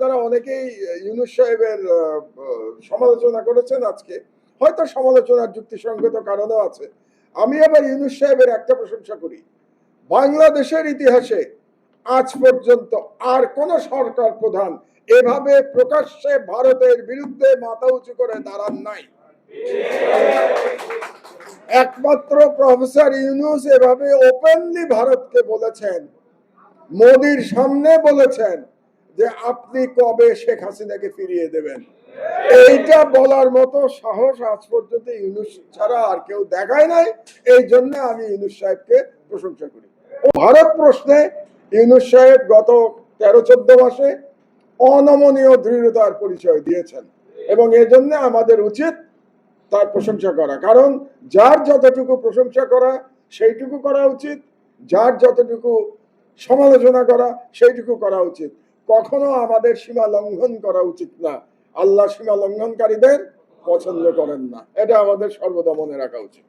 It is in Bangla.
আপনারা অনেকেই ইউনুস সাহেবের সমালোচনা করেছেন আজকে। হয়তো সমালোচনার যুক্তিসঙ্গত কারণও আছে। আমি আবার ইউনুস সাহেবের একটা প্রশংসা করি। বাংলাদেশের ইতিহাসে আজ পর্যন্ত আর কোন সরকার প্রধান এভাবে প্রকাশ্যে ভারতের বিরুদ্ধে মাথা উঁচু করে দাঁড়ান নাই। একমাত্র প্রফেসর ইউনুস এভাবে ওপেনলি ভারতকে বলেছেন, মোদির সামনে বলেছেন যে আপনি কবে শেখ হাসিনাকে ফিরিয়ে দেবেন? এইটা বলার মতো সাহস আজ পর্যন্ত ইউনুস ছাড়া আর কেউ দেখায় নাই। এই জন্য আমি ইউনুস সাহেবকে প্রশংসা করি। ভারত প্রশ্নে ইউনুস সাহেব গত তেরো চোদ্দ মাসে অনমনীয় দৃঢ়তার পরিচয় দিয়েছেন এবং এজন্য আমাদের উচিত তার প্রশংসা করা। কারণ যার যতটুকু প্রশংসা করা, সেইটুকু করা উচিত। যার যতটুকু সমালোচনা করা, সেইটুকু করা উচিত। কখনো আমাদের সীমা লঙ্ঘন করা উচিত না। আল্লাহ সীমা লঙ্ঘনকারীদের পছন্দ করেন না। এটা আমাদের সর্বদা মনে রাখা উচিত।